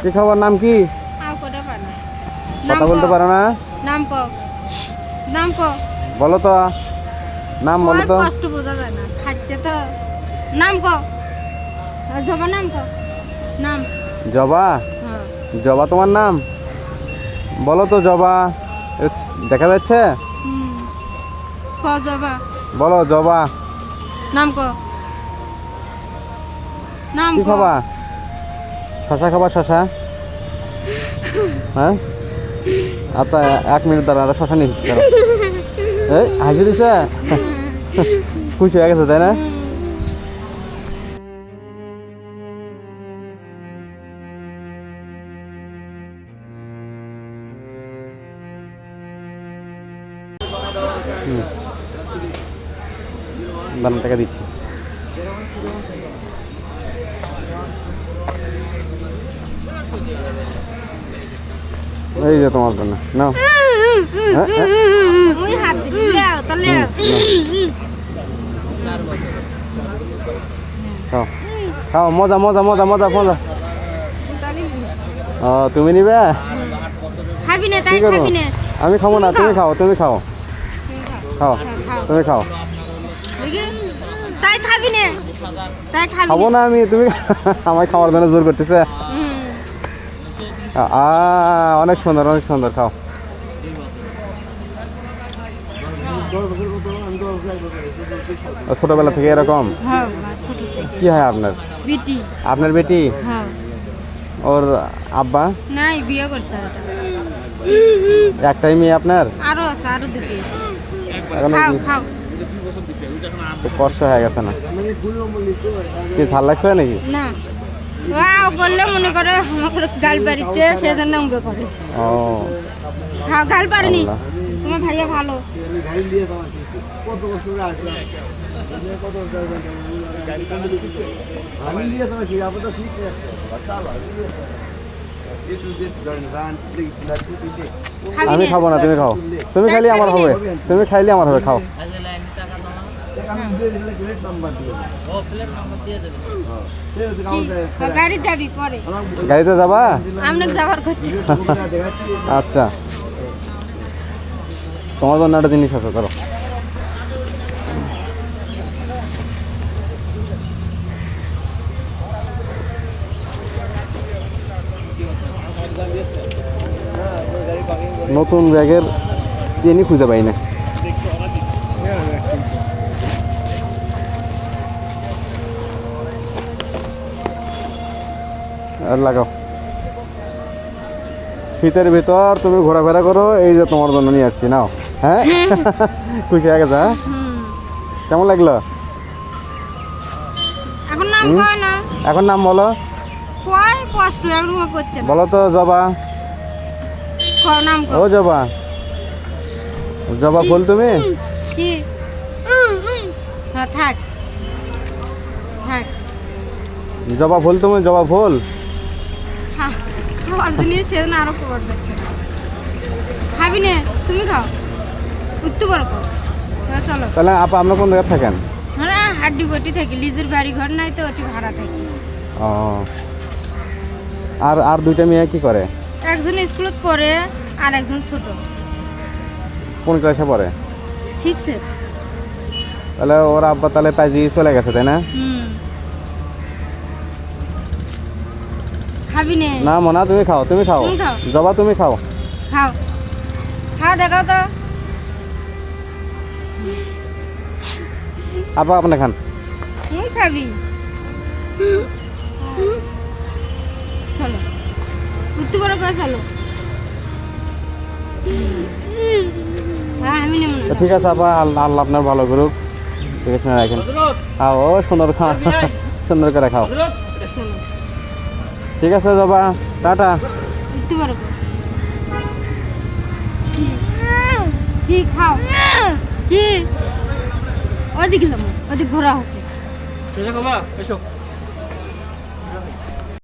কি খাবার? নাম কি? কথা বলতে পারো না? নাম ক। নাম ক। বলো তো। নাম বলো তো। কষ্ট বোঝা যায় না। খাচ্ছে তো। নাম ক। জবা নাম ক। নাম। জবা? হ্যাঁ। জবা তোমার নাম? বলো তো জবা। দেখা যাচ্ছে? ক জবা। বলো জবা। নাম ক। নাম কি খাবা শশা খাবার শশা? হ্যাঁ? আচ্ছা এক মিনিট দাঁড়া আর শশা দাঁড়াও। এই, হাসি দিছে? খুশি হয়ে গেছে, তাই না। দাম টাকা দিচ্ছি। এই যে তোমার জন্য নাও। খাও। খাও মজা মজা মজা মজা মজা। ও তুমি নিবে? খাবি না তাই কি করব? খাবি না। আমি খাব না তুমি খাও। তুমি খাও। খাও। তুমি খাও। তাই খাবি না। তাই খাবি খাব না। আমি তুমি আমায় খাওয়ার জন্য জোর করতেছে। অনেক সুন্দর অনেক সুন্দর খাও। ছোটবেলা থেকে এরকম? হ্যাঁ কি হয় আপনার? বিটি। আপনার বেটি? হ্যাঁ। ওর আব্বা? নাই বিয়ে করছে একটাই মেয়ে আপনার? আরও আছে আরও দুটি। খাও খাও। কষ্ট হয়ে গেছে না? কি ভালো লাগছে নাকি? না। ওয়াও বললে মনে করে আমাকে গাল সেজন্য অঙ্গ করে। ও। খাও গাল পারিনি তোমার ভাইয়া ভালো। আমি খাবি না? খাব না তুমি খাও। তুমি খাইলে আমার হবে। তুমি খাইলে আমার হবে খাও। গাড়িতে যাবা? আমনে যাবার করছে আচ্ছা। তোমার জন্য একটা জিনিস আছে ধরো। নতুন ব্যাগের চেনই খুঁজে পাই না। আর লাগাও। শীতের ভিতর তুমি ঘোরাফেরা করো এই যে তোমার জন্য নিয়ে আসছি নাও। হ্যাঁ? খুশি হয়ে গেছে হ্যাঁ? কেমন লাগল? এখন নাম বলো। বলো তো জবা। ও জবা। জবা ফুল তুমি? হ্যাঁ জবা ফুল তুমি জবা ফুল? খাওয়ার জিনিস সেজন্য আরও খবর দেখছে খাবি নে তুমি খাও। উঠতে পারো চলো। তাহলে আপা আপনার কোন জায়গায় থাকেন? হ্যাঁ হাড্ডি গটি থাকি লিজের বাড়ি ঘর নাই তো ওটি ভাড়া থাকি। ও। আর আর দুইটা মেয়ে কি করে? একজন স্কুলত পড়ে আর একজন ছোট। কোন ক্লাসে পড়ে? শিখছে তাহলে ওর আব্বা তাহলে পাইজি চলে গেছে তাই না? খাবি নে। না মনা তুমি খাও তুমি খাও। জবা তুমি খাও। খাও। খাও দেখাও তো। আপা আপনি খান। তুই খাবি? চলো। পারো কয় চলো। হ্যাঁ ঠিক আছে আপা আল্লাহ আল্লাহ আপনার ভালো করুক। ঠিক আছে রাখেন। খাও ও সুন্দর খাও। সুন্দর করে খাও। চলো ঠিক আছে যাবা টাটা। কি? কি খাও? কি? ওদিকে যাব ওদিক ঘোরা হচ্ছে। এসো।